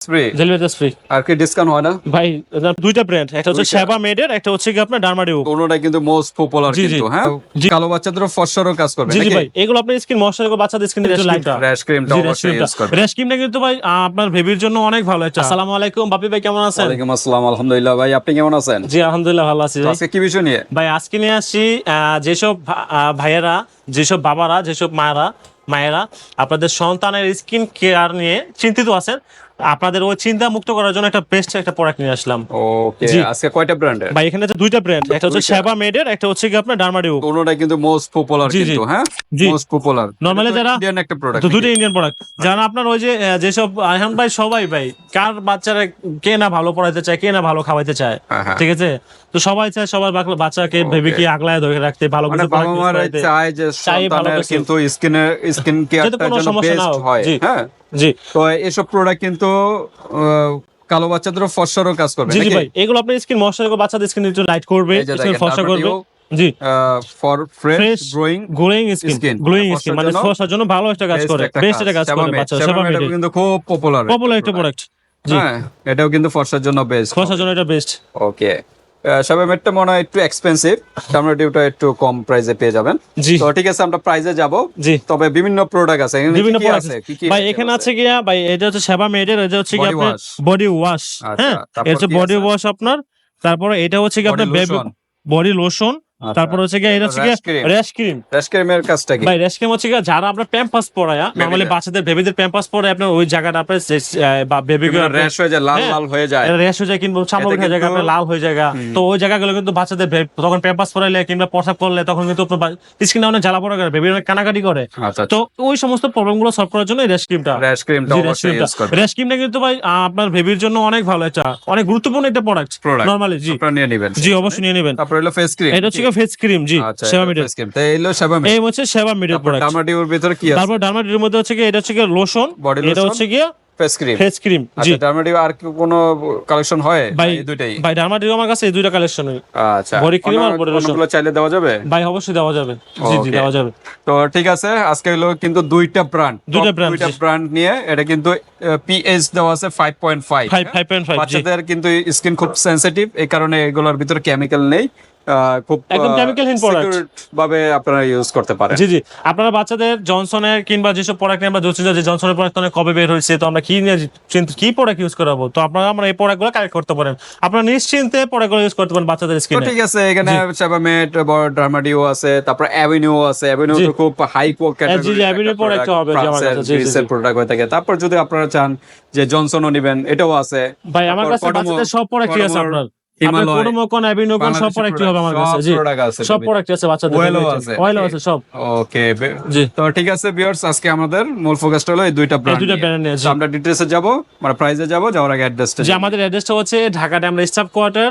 Free delivery charge free আর কি discount হয় না? ভাই দুইটা ব্র্যান্ড একটা হচ্ছে সেবা মেডের একটা হচ্ছে কি আপনার ডার্মাডিউ কোনোটাই কিন্তু মোস্ট পপুলার জি, জি। কিন্তু হ্যাঁ? কালো বাচ্চাদেরও ফসরও কাজ করবে জি জি ভাই এগুলো আপনার স্কিন ময়শ্চারাইজার বাচ্চাদের স্কিন লাইটটা র্যাশ ক্রিমটা অবশ্যই ইউজ করবে। রেশ ক্রিমটা কিন্তু ভাই আপনার বেবির জন্য অনেক ভালো একটা। আসসালামু আলাইকুম বাপি ভাই কেমন আছেন? আসসালাম আলহামদুলিল্লাহ ভাই আপনি কেমন আছেন? জি আলহামদুলিল্লাহ ভালো আছি আজকে কি বিষয় নিয়ে? ভাই আজকে নিয়ে আসছি আহ, যেসব ভাইয়েরা যেসব বাবারা যেসব মায়েরা মায়েরা আপনাদের সন্তানের স্কিন কেয়ার নিয়ে চিন্তিত আছেন আপনাদের ওই চিন্তা মুক্ত করার জন্য একটা বেস্ট একটা প্রোডাক্ট নিয়ে আসলাম। ওকে আজকে কয়টা ব্র্যান্ডের ভাই এখানে যে দুইটা ব্র্যান্ড একটা হচ্ছে। সেবা মেডের একটা হচ্ছে কি আপনার ডার্মাডিউ কোনোটাই কিন্তু মোস্ট পপুলার। কিন্তু হ্যাঁ? জি। মোস্ট পপুলার Normally যারা- ইন্ডিয়ান একটা প্রোডাক্ট তো দুটো ইন্ডিয়ান প্রোডাক্ট যারা আপনার ওই যে আহ, যেসব এখন ভাই সবাই ভাই কার বাচ্চারা কে না ভালো পড়াইতে চায় কে না ভালো খাওয়াইতে চায় হ্যাঁ, হ্যাঁ। ঠিক আছে? তো সবাই চায় সবার বাচ্চাকে বাচ্চাকে ভেবেকে আগলায় ধরে রাখতে ভালো মানে কিছু বাবা মারা চায় যে সন্তানের কিন্তু স্কিনের স্কিন জন্য সমস্যা বেস্ট হয়। হ্যাঁ জি। তো এসব প্রোডাক্ট কিন্তু কালো বাচ্চাদেরও ফসরও কাজ করবে জি ভাই এগুলো আপনার স্কিন ময়শ্চারাইজার বাচ্চাদের স্কিন একটু লাইট করবে স্কিন ফর্সা করবে। জি। For fresh growing skin Skin, glowing skin মানে ফর্সার জন্য ভালো একটা কাজ করে বেস্ট একটা কাজ করে বাচ্চা সেবা মেডেল কিন্তু খুব পপুলার পপুলার একটা প্রোডাক্ট জি। হ্যাঁ এটাও কিন্তু ফর্সার জন্য বেস্ট ফর্সার জন্য এটা বেস্ট ওকে সবাই মেটটা মনে হয় একটু এক্সপেন্সিভ ডিউটা একটু কম প্রাইসে পেয়ে যাবেন। জি। তো ঠিক আছে আমরা প্রাইসে যাব। জি। তবে বিভিন্ন প্রোডাক্ট আছে। এখানে বিভিন্ন প্রোডাক্ট আছে? কি কি ভাই এখানে আছে গিয়া ভাই এটা হচ্ছে সেবা মেডের এটা হচ্ছে কি আপনার বডি ওয়াশ আচ্ছা, হ্যাঁ? এটা হচ্ছে বডি ওয়াশ আপনার তারপরে এটা হচ্ছে কি আপনার। বডি লোশন আচ্ছা। তারপর হচ্ছে কি এটা হচ্ছে র্যাশ ক্রিম র্যাশ ক্রিমের কাজটা কি? ভাই র্যাশ ক্রিম হচ্ছে কি যারা আপনার প্যাম্পাস পরায়া নরমালি বাচ্চাদের বেবিদের প্যাম্পাস পরায় আপনার ওই জায়গাটা আপনার বা বেবিকে র্যাশ হয়ে যায় লাল হ্যাঁ। লাল হয়ে যায়। র্যাশ হয়ে যায় কিংবা চামড়া উঠে যায় আপনার লাল হয়ে যায় তো ওই জায়গাগুলো কিন্তু বাচ্চাদের তখন প্যাম্পাস পরাইলে কিংবা প্রসাব করলে তখন কিন্তু আপনার স্কিনে অনেক জ্বালা পড়া করে বেবি অনেক কানাকাটি করে। আচ্ছা তো ওই সমস্ত প্রবলেমগুলো সলভ করার জন্য এই র্যাশ ক্রিমটা র্যাশ ক্রিমটা জি, অবশ্যই ইউজ করবেন। রেশ ক্রিমটা কিন্তু ভাই আপনার বেবির জন্য অনেক ভালো একটা অনেক গুরুত্বপূর্ণ একটা প্রোডাক্ট। নরমালি জি। আপনারা নিয়ে নেবেন। জি অবশ্যই নিয়ে নেবেন। তারপর হলো ফেস ক্রিম এটা হচ্ছে ফেস ক্রিম জি সেবা ফেস ক্রিম তো এই হলো সেবা এই হচ্ছে সেবা প্রোডাক্ট ডার্মাটিউর ভিতরে কি আছে? তারপর মধ্যে হচ্ছে কি এটা হচ্ছে কি লোশন এটা হচ্ছে কি ফেস ক্রিম ফেস ক্রিম জি। ডার্মাটিউ আর কি কোনো কালেকশন হয়? এই দুইটাই? ভাই আমার কাছে এই দুইটা কালেকশন আচ্ছা body cream আর body lotion। চাইলে দেওয়া যাবে? ভাই অবশ্যই দেওয়া যাবে। জি জি দেওয়া যাবে। তো ঠিক আছে আজকে হলো কিন্তু দুইটা ব্র্যান্ড দুইটা brand, দুইটা ব্র্যান্ড নিয়ে এটা কিন্তু পিএইচ দেওয়া আছে 5.5 ফাইভ ফাইভ পয়েন্ট ফাইভ জি। বাচ্চাদের কিন্তু স্কিন খুব সেনসিটিভ এই কারণে এগুলোর ভিতরে কেমিক্যাল নেই। খুব একদম chemical-হীন product। secured ভাবে আপনারা ইউজ করতে পারেন। জি জি। আপনারা বাচ্চাদের জনসনের কিংবা যেসব প্রোডাক্ট আমরা ধরছি যে জনসনের প্রোডাক্ট অনেক কবে বের হয়েছে তো আমরা কি নিয়ে কি প্রোডাক্ট ইউজ করাবো? তো আপনারা আমরা এই প্রোডাক্টগুলো কালেক্ট করতে পারেন। আপনারা নিশ্চিন্তে প্রোডাক্টগুলো ইউজ করতে পারেন বাচ্চাদের স্কিনে ঠিক আছে এখানে সেবামেট ডার্মাডিও আছে তারপর অ্যাভিনিউ আছে। অ্যাভিনিউ তো খুব হাই জি, জি, Avenue product হবে যে আমার কাছে, জি। প্রোডাক্ট হয়ে থাকে। তারপর যদি আপনারা চান যে জনসনও নেবেন এটাও আছে। ভাই আমার কাছে বাচ্চাদের সব প্রোডাক্টই আছে আপনার। হিমালয়, কোন অ্যাভিনিউ কোন সব বাংলাদেশি হবে আমার কাছে? জি সব baby। আছে বাচ্চাদের Oil-ও আছে, অয়েলও আছে সব। ওকে জি। তো ঠিক আছে ভিউয়ার্স আজকে আমাদের মূল ফোকাসটা হলো এই দুইটা ব্র্যান্ড দুইটা ব্র্যান্ড নিয়ে আমরা ডিটেইলসে যাব মানে প্রাইসে যাব যাওয়ার আগে অ্যাড্রেসটা যে আমাদের অ্যাড্রেসটা হচ্ছে ঢাকা ড্যামরা স্টাফ কোয়ার্টার।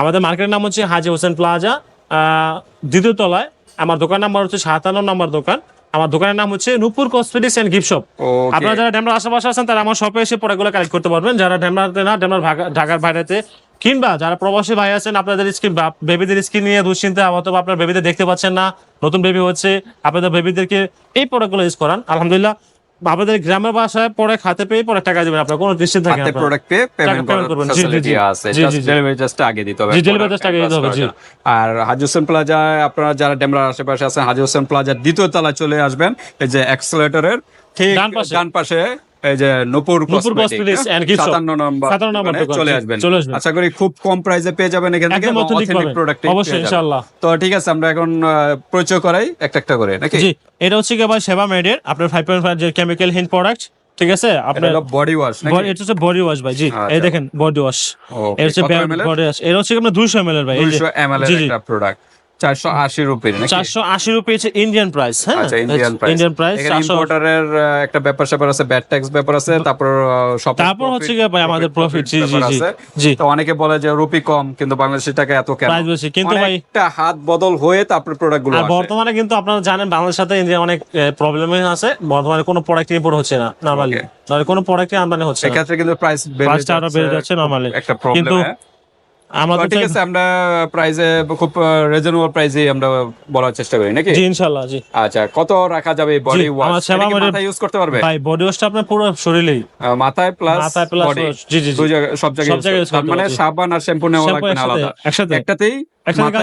আমাদের মার্কেটের নাম হচ্ছে হাজি হোসেন প্লাজা। দ্বিতীয় তলায় আমার দোকান নাম্বার হচ্ছে সাতান্ন নম্বর দোকান। আমার দোকানের নাম হচ্ছে Nupur cosmetics and gift shop আপনারা যারা ড্যামরার আশেপাশে আছেন তারা আমার শপে এসে প্রোডাক্টগুলো কালেক্ট করতে পারবেন। যারা ড্যামরাতে না ঢাকার বাইরেতে কিংবা যারা প্রবাসী ভাই আছেন আপনাদের স্কিন বেবিদের স্কিন নিয়ে দুশ্চিন্তা অথবা আপনার বেবিদের দেখতে পাচ্ছেন না নতুন বেবি হচ্ছে আপনাদের বেবিদেরকে এই প্রোডাক্টগুলো ইউজ করান আলহামদুলিল্লাহ আপনাদের গ্রামের বাসায় পরে খাতে পেয়ে পরে টাকা দিবেন আপনার কোনো নিশ্চিত থাকে হাতে প্রোডাক্ট পেয়ে পেমেন্ট করবেন। জি, জি, জি। আছে জাস্ট। ডেলিভারি জাস্ট আগে দিতে হবে জি, product just আগে দিতে হবে, জি। আর হাজি হোসেন প্লাজায় আপনারা যারা ডেমরার আশেপাশে আছেন হাজি হোসেন প্লাজার দ্বিতীয় তলায় চলে আসবেন এই যে অ্যাক্সেলেটরের ঠিক ডান পাশে। ডান পাশে এই যে নূপুর নূপুর Cosmetics and Gift 57 নম্বর 57 নম্বর চলে আসবেন। আশা করি খুব কম প্রাইসে পেয়ে যাবেন এখান থেকে একদম প্রোডাক্ট অবশ্যই, ইনশাআল্লাহ। তো ঠিক আছে আমরা এখন পরিচয় করাই একটা একটা করে নাকি? জি এটা হচ্ছে কি আবার সেবা মেডের আপনার ফাইভ পয়েন্ট ফাইভ যে কেমিক্যাল হিন প্রোডাক্ট ঠিক আছে? আপনার বডি ওয়াশ নাকি? এটা হচ্ছে বডি ওয়াশ ভাই জি। আচ্ছা। এই দেখেন বডি ওয়াশ এটা হচ্ছে এর? বডি ওয়াশ এটা হচ্ছে আপনার দুইশো এম এর ভাই এই যে। 200 ml এর জি জি। একটা প্রোডাক্ট 480 রুপির নাকি? চারশো আশি রুপি হচ্ছে ইন্ডিয়ান প্রাইস হ্যাঁ? আচ্ছা ইন্ডিয়ান প্রাইস ইন্ডিয়ান প্রাইস এখানে ইম্পোর্টারের একটা ব্যাপার স্যাপার আছে ট্যাক্স ব্যাপার আছে তারপর সব তারপর হচ্ছে গিয়ে ভাই আমাদের profit, জি, জি, জি। তো অনেকে বলে যে রুপি কম কিন্তু বাংলাদেশি টাকা এত কেন? প্রাইস বেশি কিন্তু ভাই একটা হাত বদল হয়ে তারপর প্রোডাক্টগুলো আসে। বর্তমানে কিন্তু আপনারা জানেন বাংলাদেশের সাথে ইন্ডিয়া অনেক প্রবলেম আছে। বর্তমানে কোনো প্রোডাক্ট ইম্পোর্ট হচ্ছে না নরমালি Okay. কোনো প্রোডাক্ট আমদানি হচ্ছে না। এক্ষেত্রে কিন্তু প্রাইস বেড়ে যাচ্ছে normally। একটা প্রবলেম কিন্তু আমাদের ঠিক আছে আমরা প্রাইসে খুব রিজনেবল প্রাইসে আমরা বলার চেষ্টা করি নাকি? জি ইনশাল্লাহ জি। আচ্ছা কত রাখা যাবে বডি ওয়াশ ইউজ করতে পারবে? ভাই বডি ওয়াশটা আপনার পুরো শরীরেই। মাথায় প্লাস মাথায় plus জি, জি, জি। দুই জায়গায় সব জায়গায় সব জায়গায় use use করতে করতে মানে সাবান আর শ্যাম্পু নেওয়া লাগবে না আলাদা। একটাতেই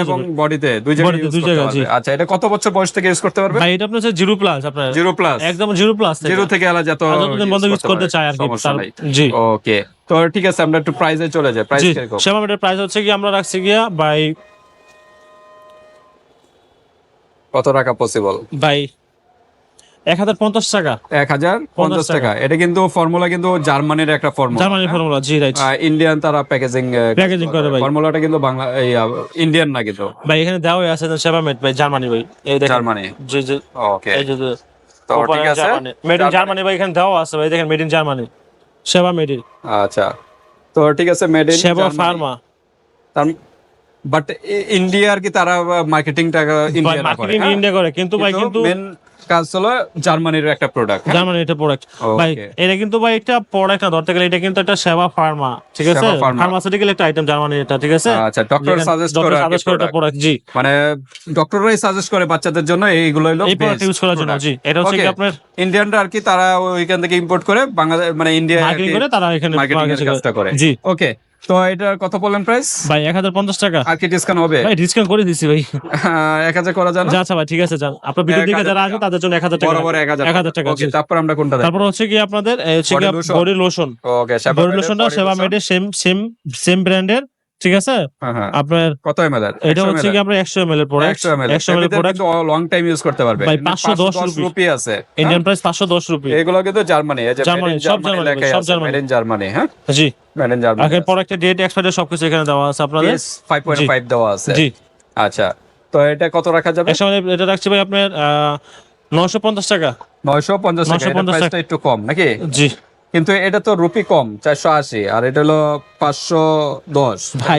এবং বডিতে দুই জায়গায় ইউজ করতে পারবে। আচ্ছা এটা কত বছর বয়স থেকে ইউজ করতে পারবে? ভাই এটা আপনার জিরো প্লাস আপনার। জিরো প্লাস একদম জিরো প্লাস জিরো থেকে আলাদা যত বন্ধ ইউজ করতে চায় আর কি সমস্যা তার- নাই। জি। ওকে তো ঠিক আছে আমরা একটু প্রাইসে চলে যাই প্রাইস কীরকম? সেবা মেটের প্রাইস হচ্ছে কি আমরা রাখছি গিয়া বাই কত টাকা পসিবল বাই এক হাজার পঞ্চাশ টাকা। এক হাজার পঞ্চাশ টাকা। এটা কিন্তু ফর্মুলা কিন্তু জার্মানির একটা ফর্মুলা জার্মানি ফর্মুলা জি রাইট ইন্ডিয়ান তারা প্যাকেজিং Packaging করে ভাই। ফর্মুলাটা কিন্তু বাংলা ইন্ডিয়ান না কিন্তু। ভাই এখানে দেওয়া আছে সেবা মেট ভাই জার্মানি ভাই। এই দেখেন। জার্মানি। জি জি। ওকে এই যে তো ঠিক আছে। Made in Germany. ভাই এখানে দেওয়া আছে ভাই দেখেন মেড ইন জার্মানি। সেবা মেডিল আচ্ছা। তো ঠিক আছে মেডিল সেবা ফার্মা বাট ইন্ডিয়ার কি তারা মার্কেটিংটা ইন্ডিয়া করে মার্কেটিং? ইন্ডিয়া করে। কিন্তু ভাই কিন্তু কাজ হলো জার্মানির একটা প্রোডাক্ট জার্মানি এটা প্রোডাক্ট ভাই এটা কিন্তু ভাই একটা প্রোডাক্ট না ধরতে গেলে এটা কিন্তু একটা সেবা ফার্মা ঠিক আছে। ফার্মাসিউটিক্যাল একটা আইটেম এটা ঠিক আছে? আচ্ছা ডক্টর সাজেস্ট করে সাজেস্ট করে একটা প্রোডাক্ট জি। মানে ডক্টররাই সাজেস্ট করে বাচ্চাদের জন্য এইগুলো হলো এই প্রোডাক্ট ইউজ করার জন্য জি। এটা হচ্ছে কি আপনার ইন্ডিয়ানরা আর কি তারা ওইখান থেকে ইম্পোর্ট করে বাংলাদেশ মানে ইন্ডিয়া করে তারা এখানে মার্কেটিং এর কাজটা করে। জি। ওকে তো এটার কত বললেন প্রাইস ভাই এক হাজার পঞ্চাশ টাকা। আর কি ডিসকাউন্ট হবে? ভাই ডিসকাউন্ট করে দিছি ভাই। এক হাজার করা যান যা আচ্ছা ভাই ঠিক আছে যান। আপনার ভিডিও দিকে যারা আসবে তাদের জন্য এক হাজার টাকা। বরাবর এক হাজার। এক হাজার টাকা তারপর আমরা কোনটা তারপর হচ্ছে কি আপনাদের হচ্ছে কি বডি লোশন ওকে বডি লোশনটা সেবা মেডের সেম সেম সেম ব্র্যান্ডের ঠিক আছে? হ্যাঁ হ্যাঁ। আপনার কত এমএল এটা হচ্ছে কি আমরা একশো এম এল এর প্রোডাক্ট 100 একশো এম এল এর প্রোডাক্ট লং টাইম ইউজ করতে পারবে। ভাই, এখানে 510 510 রুপি। আছে ইন্ডিয়ান প্রাইস পাঁচশো দশ রুপি? এগুলো কিন্তু জার্মানি এই যে জার্মানি, সব জার্মানি, সব জার্মানি। জার্মানি হ্যাঁ? জি। মেড ইন জার্মানি আগে প্রোডাক্টের ডেট এক্সপায়ার সবকিছু এখানে দেওয়া আছে আপনাদের? পিএস 5.5 দেওয়া আছে। জি। আচ্ছা তো এটা কত রাখা যাবে? এটা রাখছি ভাই আপনার নশো পঞ্চাশ টাকা। 950 টাকা এটা 950 প্রাইসটা একটু কম নাকি? জি। কিন্তু এটা তো রুপি কম 480 আর এটা হলো 510 ভাই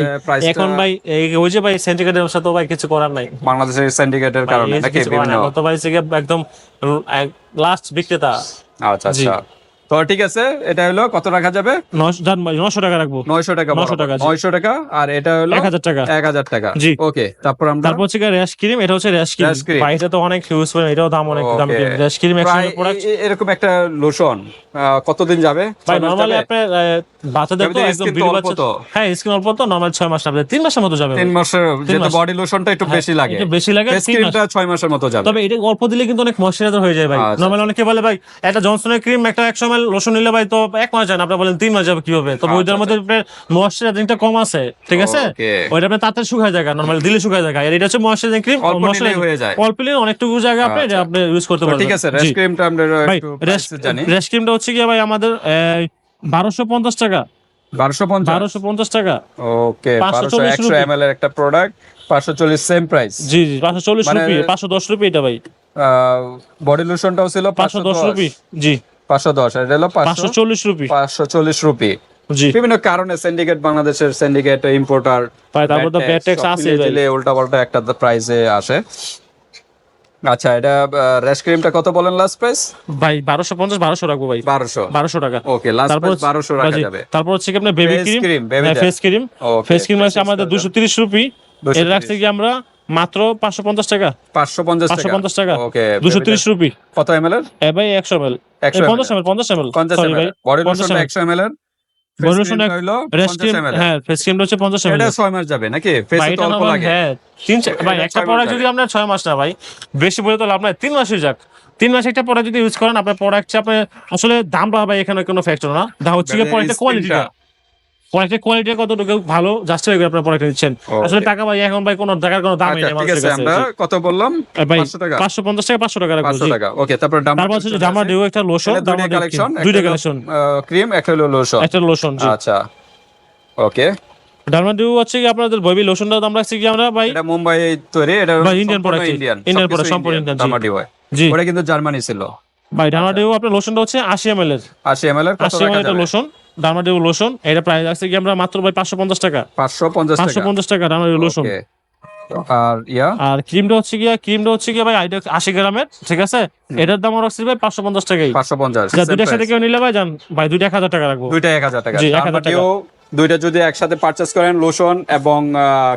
এখন ভাই এই ওই যে ভাই সিন্ডিকেটের সাথে ভাই কিছু করার নাই। বাংলাদেশের সিন্ডিকেটের কারণে নাকি বিভিন্ন? তো ভাই একদম লাস্ট বিক্রেতা। আচ্ছা আচ্ছা। তো ঠিক আছে এটা হলো কত রাখা যাবে? নশো টাকা রাখব। 900 টাকা 900 টাকা। 900 টাকা আর এটা হলো এক হাজার টাকা। 1000 টাকা। জি। ওকে তারপর আমরা তারপর হচ্ছে র্যাশ ক্রিম এটা হচ্ছে র্যাশ ক্রিম এটা তো অনেক এটাও দাম অনেক দাম। র্যাশ ক্রিম এরকম একটা লোশন কতদিন যাবে? ভাই নরমালি আপনার বাচ্চাদের তো একদম বিড়ি বাচ্চা তো। হ্যাঁ স্কিন অল্প তো নরমাল মাস মাসের মতো যাবে তিন ভাই। মাসের যেহেতু মাস। বডি লোশনটা একটু বেশি লাগে। একটু বেশি লাগে ছয় মাসের মতো যাবে। তবে এটা অল্প দিলে কিন্তু অনেক ময়শ্চারাইজার হয়ে যায় ভাই। আচ্ছা। নরমাল অনেকে বলে ভাই একটা জনসনের ক্রিম একটা একশো এমএল লোশন নিলে ভাই তো এক মাস যায় না। আপনারা বলেন তিন মাস যাবে কীভাবে? তো ওইটার মধ্যে ময়শ্চারাইজিংটা কম আছে ঠিক আছে? ওইটা আপনার তাড়াতাড়ি শুকায় যায় নরমাল দিলে শুকায় যায় আর এটা হচ্ছে ময়শ্চারাইজিং ক্রিম হয়ে যায়। অল্প নিলে অনেকটুকু জায়গা আপনি এটা আপনি ইউজ করতে পারবেন। ঠিক আছে জি। ক্রিমটা আমরা একটু জানি। রেশ ক্রিমটা হচ্ছে কি ভাই আমাদের বারোশো পঞ্চাশ টাকা। টাকা। ওকে 540 বারোশো একশো রুপি। এম এর একটা প্রোডাক্ট পাঁচশো চল্লিশ সেম প্রাইস জি জি পাঁচশো চল্লিশ রুপি পাঁচশো দশ রুপি এটা ভাই। বডি লোশনটাও ছিল পাঁচশো দশ। রুপি জি। পাঁচশো দশ এটা হলো পাঁচশো চল্লিশ রুপি। পাঁচশো চল্লিশ রুপি। বিভিন্ন কারণে সিন্ডিকেট বাংলাদেশের সিন্ডিকেট ইম্পোর্টার উল্টা পাল্টা একটা প্রাইসে আসে। আচ্ছা এটা র্যাশ ক্রিমটা কত বলেন লাস্ট প্রাইস ভাই 1250 1200 রাখব ভাই। 1200 1200 টাকা। ওকে লাস্ট প্রাইস 1200 রাখা যাবে। তারপর হচ্ছে কি আপনার baby cream face cream face cream আছে আমাদের 230 রুপি। এর রাখছে কি আমরা মাত্র 550 টাকা। 550 টাকা। 550 টাকা। ওকে 230 রুপি। কত এমএল এর? এ ভাই 100 এমএল 50 হ্যাঁ, হচ্ছে হ্যাঁ, যদি আপনার ভাই বেশি বলে তো লাভ যাক। তিন একটা প্রোডাক্ট যদি ইউজ করেন আপনার আসলে দাম বা এখানে কোনো ফ্যাক্টর না। দাম হচ্ছে কোয়ালিটিটা প্রোডাক্টের কোয়ালিটি কতটুকু ভালো জাস্টিফাই করে আপনার প্রোডাক্ট নিচ্ছেন। আসলে টাকা ভাই এখন ভাই কোনো টাকার কোনো আচ্ছা নেই ঠিক আছে কাছে। আমরা কত বললাম? এ ভাই পাঁচশো টাকা। পাঁচশো পঞ্চাশ টাকা পাঁচশো টাকা রাখব। টাকা ওকে তারপর ডাম তারপর হচ্ছে একটা লোশন কালেকশন দুইটা কালেকশন ক্রিম একটা হলো লোশন একটা লোশন জি। আচ্ছা ওকে ডার্মা ডিউ হচ্ছে কি আপনাদের বেবি লোশনটা দাম রাখছি কি আমরা ভাই? এটা মুম্বাই তৈরি এটা ভাই, Indian product, Indian Indian product, সম্পূর্ণ Indian, জি। ওটা কিন্তু জার্মানি ছিল। ভাই ডিউ আপনার লোশনটা হচ্ছে আশি এম এল এর 80 ml এর কত যাবে? লোশন ডার্মাডিউ লোশন এটা প্রাইস আছে কি আমরা মাত্র ভাই পাঁচশো পঞ্চাশ টাকা। 550 পাঁচশো টাকা। পঞ্চাশ টাকা ডার্মাডিউ লোশন আর ইয়া? আর ক্রিমটা হচ্ছে গিয়া ক্রিমটা হচ্ছে গিয়া ভাই আইডা আশি গ্রামের ঠিক আছে? এটার দাম রাখছি ভাই পাঁচশো পঞ্চাশ টাকাই। 550 যা same দুইটার সাথে। কেউ নিলে ভাই যান ভাই দুইটা এক হাজার টাকা রাখব। দুইটা 1000 টাকা। জি, 1000 টাকা। দুইটা যদি একসাথে পারচেস করেন লোশন এবং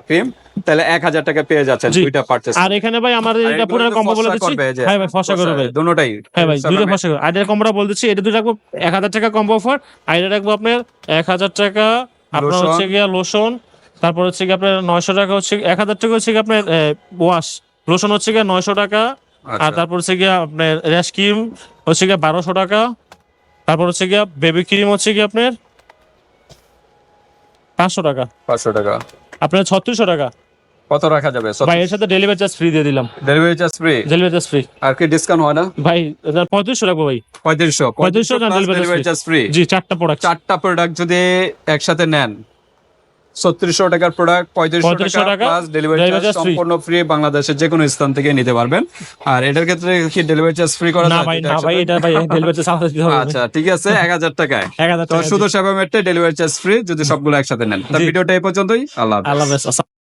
ক্রিম তাহলে এক হাজার টাকা পেয়ে যাচ্ছেন দুইটা পারচেস আর এখানে ভাই আমার এটা পুরো কম্বো বলে দিচ্ছি। হ্যাঁ ভাই ফসা করবে। ভাই দুটোটাই। হ্যাঁ ভাই দুটো ফসা করবে। আর এটা কম্বোটা বলে দিচ্ছি এটা দুটো রাখব এক হাজার টাকা কম্বো অফার আর এটা রাখব আপনার এক হাজার টাকা আপনার হচ্ছে গিয়া লোশন তারপর হচ্ছে গিয়ে আপনার নয়শো টাকা হচ্ছে এক হাজার টাকা হচ্ছে গিয়ে আপনার ওয়াশ লোশন হচ্ছে গিয়ে নয়শো টাকা আর আচ্ছা। তারপর হচ্ছে গিয়ে আপনার র্যাশ ক্রিম হচ্ছে গিয়ে বারোশো টাকা তারপর হচ্ছে গিয়ে বেবি ক্রিম হচ্ছে গিয়ে আপনার পাঁচশো টাকা। পাঁচশো টাকা। আপনার ছত্রিশশো টাকা। কত রাখা যাবে? ভাই এর সাথে ডেলিভারি চার্জ ফ্রি দিয়ে দিলাম। Delivery charge free delivery charge free আর কি ডিসকাউন্ট হয় না? ভাই পঁয়ত্রিশশো রাখব ভাই। পঁয়ত্রিশশো। পঁয়ত্রিশশো ডেলিভারি চার্জ ফ্রি জি চারটা প্রোডাক্ট চারটা প্রোডাক্ট যদি একসাথে নেন ছত্রিশশো টাকার প্রোডাক্ট পঁয়ত্রিশশো টাকা প্লাস ডেলিভারি চার্জ সম্পূর্ণ ফ্রি বাংলাদেশের যে কোনো স্থান থেকে নিতে পারবেন। আর এটার ক্ষেত্রে কি ডেলিভারি চার্জ ফ্রি করা না ভাই না ভাই? এটা ভাই ডেলিভারি চার্জ হবে। আচ্ছা ঠিক আছে এক হাজার টাকায়। এক হাজার তো শুধু সেবা মেটে ডেলিভারি চার্জ ফ্রি যদি সবগুলো একসাথে নেন। তো। ভিডিওটা এই পর্যন্তই। আল্লাহ হাফেজ। আল্লাহ হাফেজ